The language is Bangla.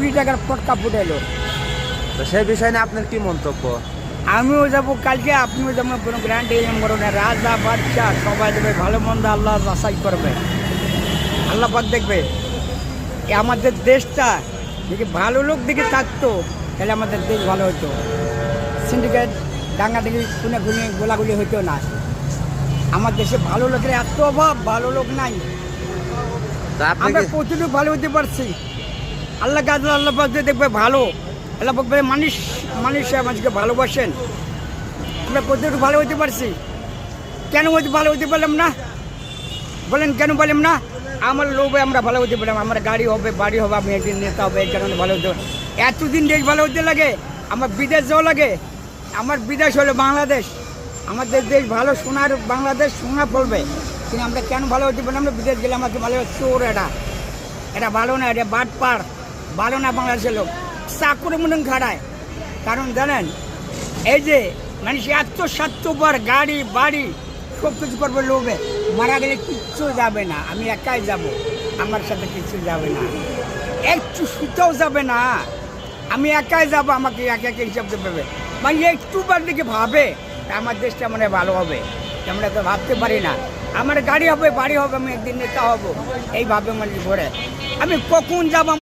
কোটি টাকার ফটকা ফুটাইলো। তো সেই বিষয় নিয়ে আপনার কি মন্তব্য? আমিও যাব কালকে আপনিও যেমন কোনো গ্র্যান্ড এম করো না। রাজা বাদশাহ সবাই দেবে ভালো মন্দ আল্লাহ বাসাই করবে। আল্লাহ পাক দেখবে। আমাদের দেশটা যদি ভালো লোক দিকে থাকতো তাহলে আমাদের দেশ ভালো হতো সিন্ডিকেট ডাঙ্গা থেকে খুনে খুনে গোলাগুলি হতো না। আমার দেশে ভালো লোকের এত অভাব ভালো লোক নাই। আমরা প্রচুর ভালো হতে পারছি। আল্লাহ কাজ আল্লাহ পাক দেখবে ভালো, আল্লাহ পাক বলে মানুষ মানুষ মানুষকে ভালোবাসেন। আমরা কতটুকু ভালো হতে পারছি? কেন হতে ভালো হতে পারলাম না? বলেন কেন বললাম না? আমার লোভে আমরা ভালো হতে পারলাম, আমার গাড়ি হবে, বাড়ি হবে, আমি একদিন নেতা হবে এই কারণে ভালো হতে পারি। এতদিন দেশ ভালো হতে লাগে, আমার বিদেশ যাওয়া লাগে। আমার বিদেশ হলো বাংলাদেশ। আমাদের দেশ ভালো সোনার বাংলাদেশ সোনা ফলবে কিন্তু আমরা কেন ভালো হতে পারি আমরা বিদেশ গেলে আমাকে ভালো চোর এটা এটা ভালো না এটা বাট পার ভালো না বাংলাদেশের লোক। চাকুরে মনে খাড়ায়। কারণ জানেন, এই যে মানুষ এত স্বার্থপর, গাড়ি, বাড়ি সব কিছু করবে লোভে। মারা গেলে কিচ্ছু যাবে না। আমি একাই যাব। আমার সাথে কিচ্ছু যাবে না। একটু সুতাও যাবে না। আমি একাই যাব, আমাকে একে একে হিসাব দেবে মানে একটু বার দিকে ভাবে। আমার দেশটা মানে ভালো হবে। আমরা তো ভাবতে পারি না। আমার গাড়ি হবে, বাড়ি হবে, আমি একদিন নেতা হব। এইভাবে মানে ঘরে। আমি কখন যাব?